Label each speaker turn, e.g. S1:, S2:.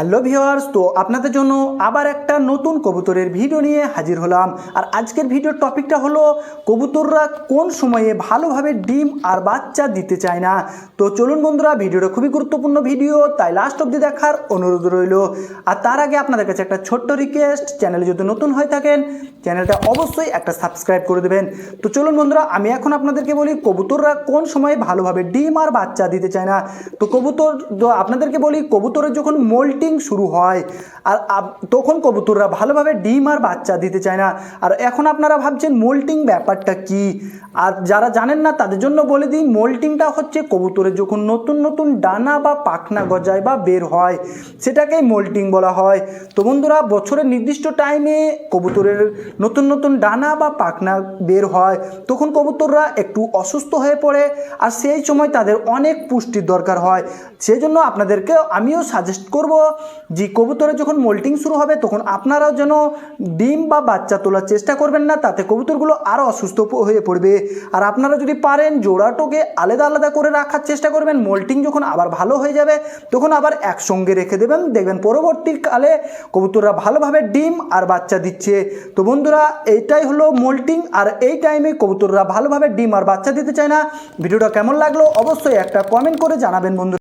S1: Hello viewers তো আপনাদের জন্য আবার একটা নতুন কবুতরের ভিডিও নিয়ে হাজির হলাম। আর আজকের ভিডিওর টপিকটা হলো, কবুতররা কোন সময়ে ভালোভাবে ডিম আর বাচ্চা দিতে চায় না? তো চলুন বন্ধুরা, ভিডিওটা খুবই গুরুত্বপূর্ণ ভিডিও, তাই লাস্ট অবধি দেখার অনুরোধ রইল। আর তার আগে আপনাদের কাছে একটা ছোট্ট রিকোয়েস্ট চ্যানেলে যদি নতুন হয়ে থাকেন চ্যানেলটা অবশ্যই একটা সাবস্ক্রাইব করে দেবেন। তো চলুন বন্ধুরা, আমি এখন আপনাদেরকে বলি, কবুতররা কোন সময়ে ভালোভাবে ডিম আর বাচ্চা দিতে চায় না? তো কবুতর আপনাদেরকে বলি, কবুতরের যখন মোল্টিং শুরু হয়। আর তখন কবুতররা ভালোভাবে ডিম আর বাচ্চা দিতে চায় না। আর এখন আপনারা ভাবছেন মোল্টিং ব্যাপারটা কি? আর যারা জানেন না, তাদের জন্য বলে দিই মোল্টিংটা হচ্ছে কবুতরের যখন নতুন নতুন ডানা বা পাখনা গজায় বা বের হয়, সেটাকেই মোল্টিং বলা হয়। তো বন্ধুরা, বছরের নির্দিষ্ট টাইমে কবুতরের নতুন নতুন ডানা বা পাখনা বের হয়, তখন কবুতররা একটু অসুস্থ হয়ে পড়ে, আর সেই সময় তাদের অনেক পুষ্টির দরকার হয়। সেই জন্য আপনাদেরকে আমিও সাজেস্ট করব যে কবুতরের যখন মোল্টিং শুরু হবে, তখন আপনারাও যেন ডিম বা বাচ্চা তোলার চেষ্টা করবেন না, তাতে কবুতরগুলো আরও অসুস্থ হয়ে পড়বে। আর আপনারা যদি পারেন, জোড়াটোকে আলাদা আলাদা করে রাখার চেষ্টা করবেন। মোল্টিং যখন আবার ভালো হয়ে যাবে, তখন আবার একসঙ্গে রেখে দেবেন। দেখবেন পরবর্তীকালে কবুতররা ভালোভাবে ডিম আর বাচ্চা দিচ্ছে। তো বন্ধুরা, এইটাই হলো মোল্টিং আর এই টাইমে কবুতররা ভালোভাবে ডিম আর বাচ্চা দিতে চায় না। ভিডিওটা কেমন লাগল? অবশ্যই একটা কমেন্ট করে জানাবেন বন্ধু